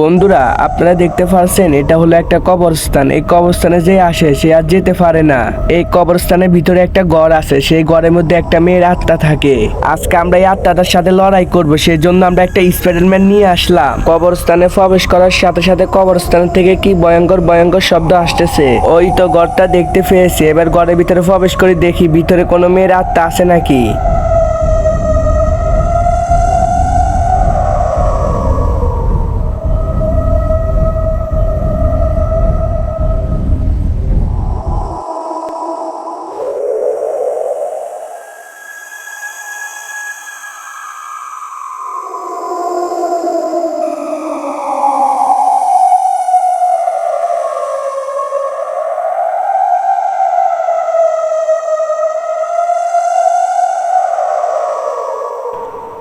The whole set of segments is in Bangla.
বন্ধুরা, আপনারা দেখতে পাচ্ছেন, এটা হলো একটা কবরস্থান। এই কবরস্থানে যে আসে, সে আর যেতে পারে না। এই কবরস্থানের ভিতরে একটা ঘর আছে, সেই ঘরের মধ্যে একটা মেয়ের আত্মা থাকে। আজকে আমরা এই আত্মাটার সাথে লড়াই করব সেই জন্য আমরা একটা স্পাইডারম্যান নিয়ে আসলাম। কবরস্থানে প্রবেশ করার সাথে সাথে কবরস্থান থেকে কি ভয়ঙ্কর ভয়ঙ্কর শব্দ আসতেছে? ওই তো ঘরটা দেখতে পেয়েছি। এবার ঘরের ভিতরে প্রবেশ করে দেখি, ভিতরে কোনো মেয়ের আত্মা আছে নাকি?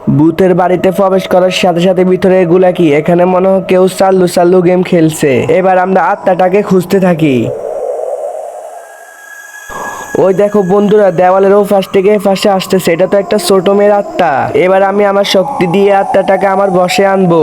ভূতের বাড়িতে প্রবেশ করার সাথে সাথে ভিতরে এগুলা কি? এখানে মনে হয় কেউ চাল্লু চাল্লু গেম খেলছে। এবার আমরা আত্মাটাকে খুঁজতে থাকি। ওই দেখো বন্ধুরা দেওয়ালের ও ফাঁস থেকে ফাঁসে আসতেছে। এটা তো একটা ছোট মেয়ের আত্মা। এবার আমি আমার শক্তি দিয়ে আত্মাটাকে আমার বসে আনব।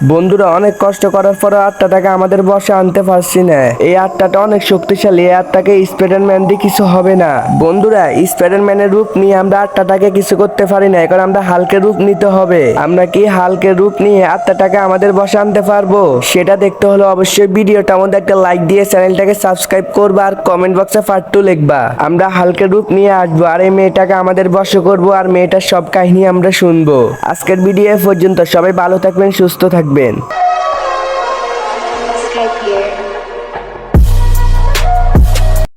বন্ধুরা, অনেক কষ্ট করার পরে আত্মাটাকে আমাদের বসে আনতে পারছি না। এই আত্মাটা অনেক শক্তিশালী, এই আত্মাকে স্পাইডারম্যান দিয়ে কিছু হবে না। বন্ধুরা স্পাইডারম্যানের রূপ নিয়ে আমরা আত্মাটাকে কিছু করতে পারি না এখন আমরা হালকের রূপ নিতে হবে। আমরা কি হালকের রূপ নিয়ে আত্মাটাকে আমাদের বসে আনতে পারব? সেটা দেখতে হলে অবশ্যই ভিডিওটা আমাদের একটা লাইক দিয়ে চ্যানেলটাকে সাবস্ক্রাইব করবা আর কমেন্ট বক্সে পার্ট লিখবা। আমরা হালকের রূপ নিয়ে আসব আর এই মেয়েটাকে আমাদের বসে করব আর মেয়েটার সব কাহিনী আমরা শুনব। আজকের ভিডিও পর্যন্ত সবাই ভালো থাকবেন, সুস্থ have been.